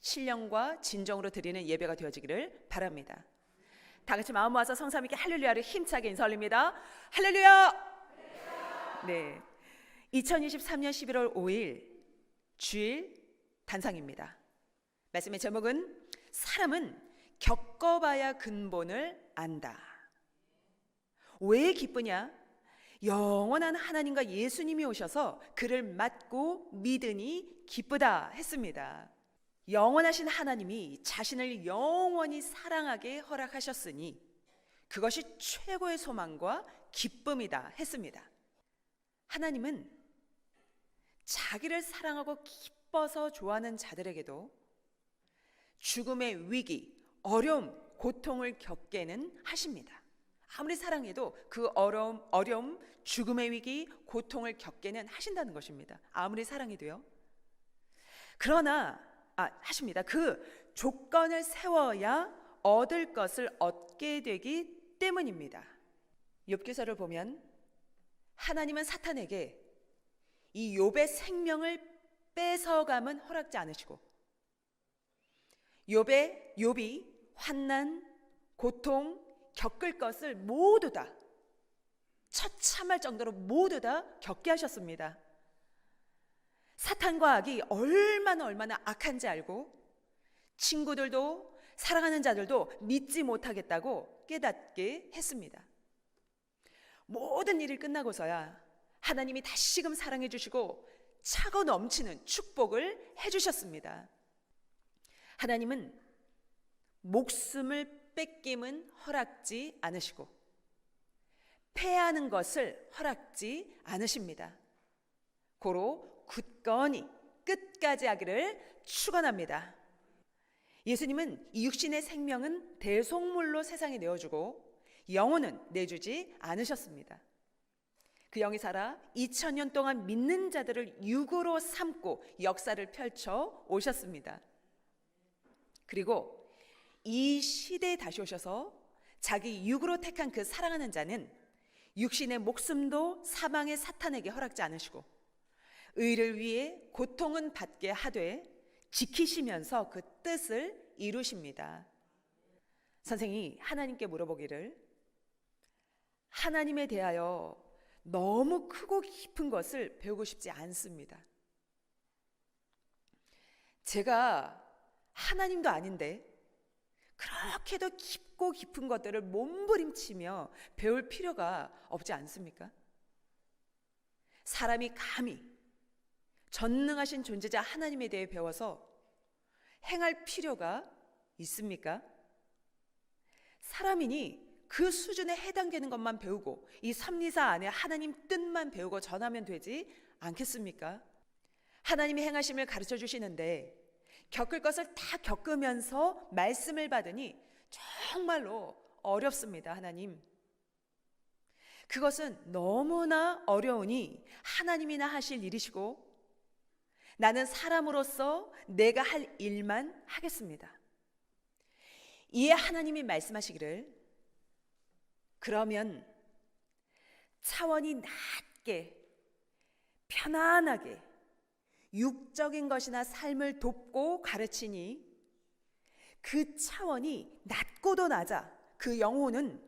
신령과 진정으로 드리는 예배가 되어지기를 바랍니다. 다 같이 마음 모아서 성삼위께 할렐루야를 힘차게 인사 올립니다. 할렐루야! 네. 2023년 11월 5일 주일 단상입니다. 말씀의 제목은 사람은 겪어봐야 근본을 안다. 왜 기쁘냐? 영원한 하나님과 예수님이 오셔서 그를 맞고 믿으니 기쁘다 했습니다. 영원하신 하나님이 자신을 영원히 사랑하게 허락하셨으니 그것이 최고의 소망과 기쁨이다 했습니다. 하나님은 자기를 사랑하고 기뻐서 좋아하는 자들에게도 죽음의 위기, 어려움, 고통을 겪게는 하십니다. 아무리 사랑해도 그 어려움, 어려움, 죽음의 위기, 고통을 겪게는 하신다는 것입니다. 아무리 사랑해도요. 그러나 아, 하십니다. 그 조건을 세워야 얻을 것을 얻게 되기 때문입니다. 욥기서를 보면 하나님은 사탄에게 이 욥의 생명을 뺏어감은 허락지 않으시고 욥의 욥이 환난, 고통, 겪을 것을 모두 다 처참할 정도로 모두 다 겪게 하셨습니다. 사탄과 악이 얼마나 얼마나 악한지 알고 친구들도 사랑하는 자들도 믿지 못하겠다고 깨닫게 했습니다. 모든 일이 끝나고서야 하나님이 다시금 사랑해 주시고 차고 넘치는 축복을 해 주셨습니다. 하나님은 목숨을 뺏김은 허락지 않으시고 패하는 것을 허락지 않으십니다. 고로 굳건히 끝까지 하기를 축원합니다. 예수님은 이 육신의 생명은 대속물로 세상에 내어주고 영혼은 내주지 않으셨습니다. 그 영이 살아 2000년 동안 믿는 자들을 육으로 삼고 역사를 펼쳐 오셨습니다. 그리고 이 시대에 다시 오셔서 자기 육으로 택한 그 사랑하는 자는 육신의 목숨도 사망의 사탄에게 허락지 않으시고 의를 위해 고통은 받게 하되 지키시면서 그 뜻을 이루십니다. 선생이 하나님께 물어보기를 하나님에 대하여 너무 크고 깊은 것을 배우고 싶지 않습니다. 제가 하나님도 아닌데 그렇게도 깊고 깊은 것들을 몸부림치며 배울 필요가 없지 않습니까? 사람이 감히 전능하신 존재자 하나님에 대해 배워서 행할 필요가 있습니까? 사람이니 그 수준에 해당되는 것만 배우고 이 삼리사 안에 하나님 뜻만 배우고 전하면 되지 않겠습니까? 하나님이 행하심을 가르쳐 주시는데 겪을 것을 다 겪으면서 말씀을 받으니 정말로 어렵습니다, 하나님. 그것은 너무나 어려우니 하나님이나 하실 일이시고 나는 사람으로서 내가 할 일만 하겠습니다. 이에 하나님이 말씀하시기를 그러면 차원이 낮게 편안하게 육적인 것이나 삶을 돕고 가르치니 그 차원이 낮고도 낮아 그 영혼은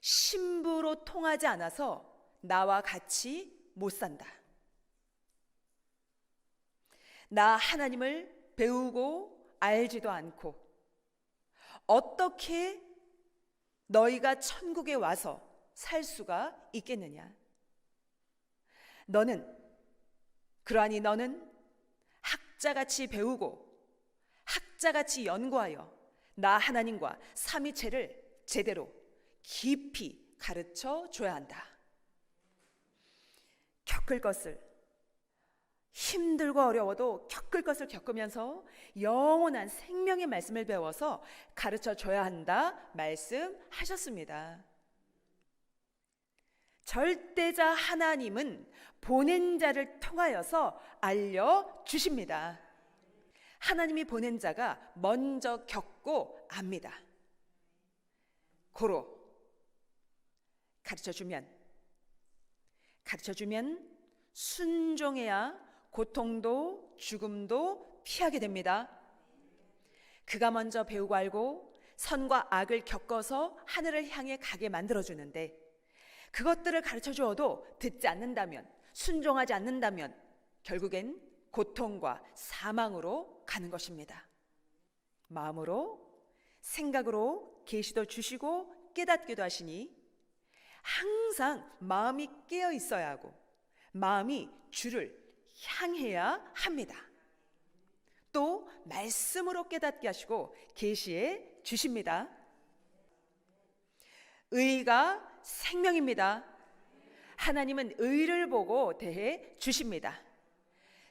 신부로 통하지 않아서 나와 같이 못 산다. 나 하나님을 배우고 알지도 않고 어떻게 너희가 천국에 와서 살 수가 있겠느냐? 너는 그러하니 너는 학자같이 배우고 학자같이 연구하여 나 하나님과 삼위체를 제대로 깊이 가르쳐 줘야 한다. 겪을 것을 힘들고 어려워도 겪을 것을 겪으면서 영원한 생명의 말씀을 배워서 가르쳐 줘야 한다 말씀하셨습니다. 절대자 하나님은 보낸 자를 통하여서 알려 주십니다. 하나님이 보낸 자가 먼저 겪고 압니다. 고로 가르쳐 주면 가르쳐 주면 순종해야 고통도 죽음도 피하게 됩니다. 그가 먼저 배우고 알고 선과 악을 겪어서 하늘을 향해 가게 만들어 주는데 그것들을 가르쳐 주어도 듣지 않는다면 순종하지 않는다면 결국엔 고통과 사망으로 가는 것입니다. 마음으로 생각으로 계시도 주시고 깨닫기도 하시니 항상 마음이 깨어 있어야 하고 마음이 주를 향해야 합니다. 또 말씀으로 깨닫게 하시고 계시해 주십니다. 의가 생명입니다. 하나님은 의를 보고 대해 주십니다.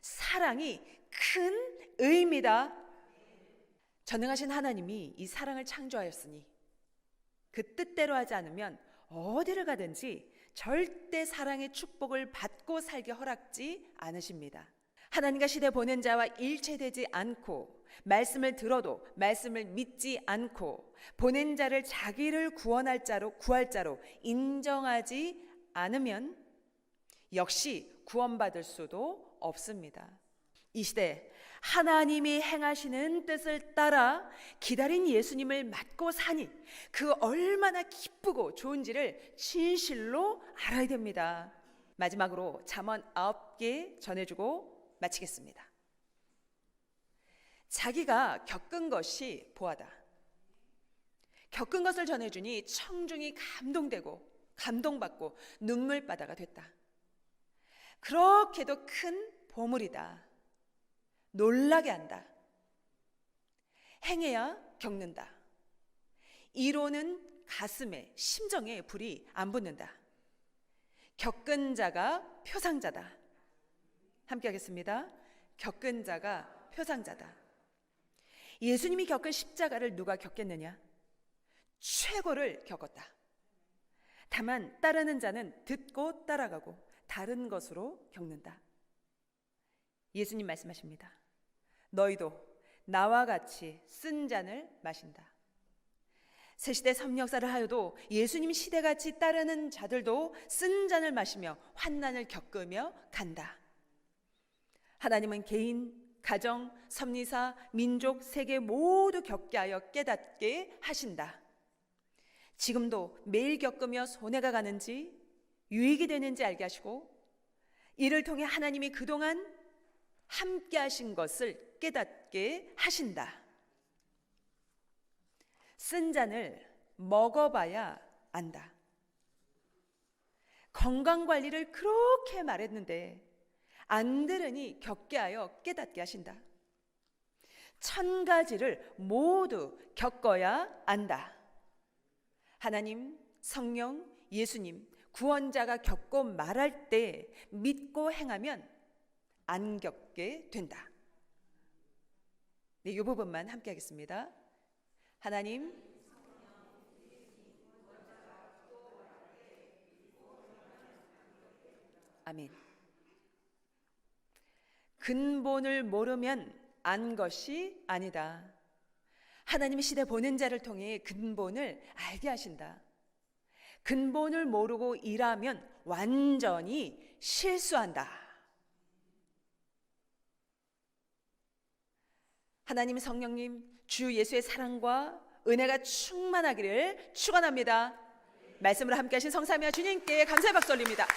사랑이 큰 의입니다. 전능하신 하나님이 이 사랑을 창조하였으니 그 뜻대로 하지 않으면 어디를 가든지 절대 사랑의 축복을 받고 살게 허락지 않으십니다. 하나님과 시대 보낸 자와 일체되지 않고 말씀을 들어도 말씀을 믿지 않고 보낸 자를 자기를 구원할 자로 구할 자로 인정하지 않으면 역시 구원받을 수도 없습니다. 이 시대 하나님이 행하시는 뜻을 따라 기다린 예수님을 맞고 사니 그 얼마나 기쁘고 좋은지를 진실로 알아야 됩니다. 마지막으로 잠언 9개 전해주고 마치겠습니다. 자기가 겪은 것이 보하다. 겪은 것을 전해주니 청중이 감동되고 감동받고 눈물바다가 됐다. 그렇게도 큰 보물이다. 놀라게 한다. 행해야 겪는다. 이로는 가슴에 심정에 불이 안 붙는다. 겪은 자가 표상자다. 함께 하겠습니다. 겪은 자가 표상자다. 예수님이 겪은 십자가를 누가 겪겠느냐? 최고를 겪었다. 다만 따르는 자는 듣고 따라가고 다른 것으로 겪는다. 예수님 말씀하십니다. 너희도 나와 같이 쓴 잔을 마신다. 새 시대 섭력사를 하여도 예수님 시대같이 따르는 자들도 쓴 잔을 마시며 환난을 겪으며 간다. 하나님은 개인, 가정, 섭리사, 민족, 세계 모두 겪게 하여 깨닫게 하신다. 지금도 매일 겪으며 손해가 가는지 유익이 되는지 알게 하시고 이를 통해 하나님이 그동안 함께 하신 것을 깨닫게 하신다. 쓴 잔을 먹어봐야 안다. 건강 관리를 그렇게 말했는데 안 들으니 겪게 하여 깨닫게 하신다. 천 가지를 모두 겪어야 안다. 하나님, 성령, 예수님, 구원자가 겪고 말할 때 믿고 행하면 안 겪게 된다. 네, 이 부분만 함께 하겠습니다. 하나님, 아멘. 근본을 모르면 안 것이 아니다. 하나님의 시대 보낸 자를 통해 근본을 알게 하신다. 근본을 모르고 일하면 완전히 실수한다. 하나님 성령님 주 예수의 사랑과 은혜가 충만하기를 축원합니다. 말씀을 함께 하신 성삼위와 주님께 감사의 박수 올립니다.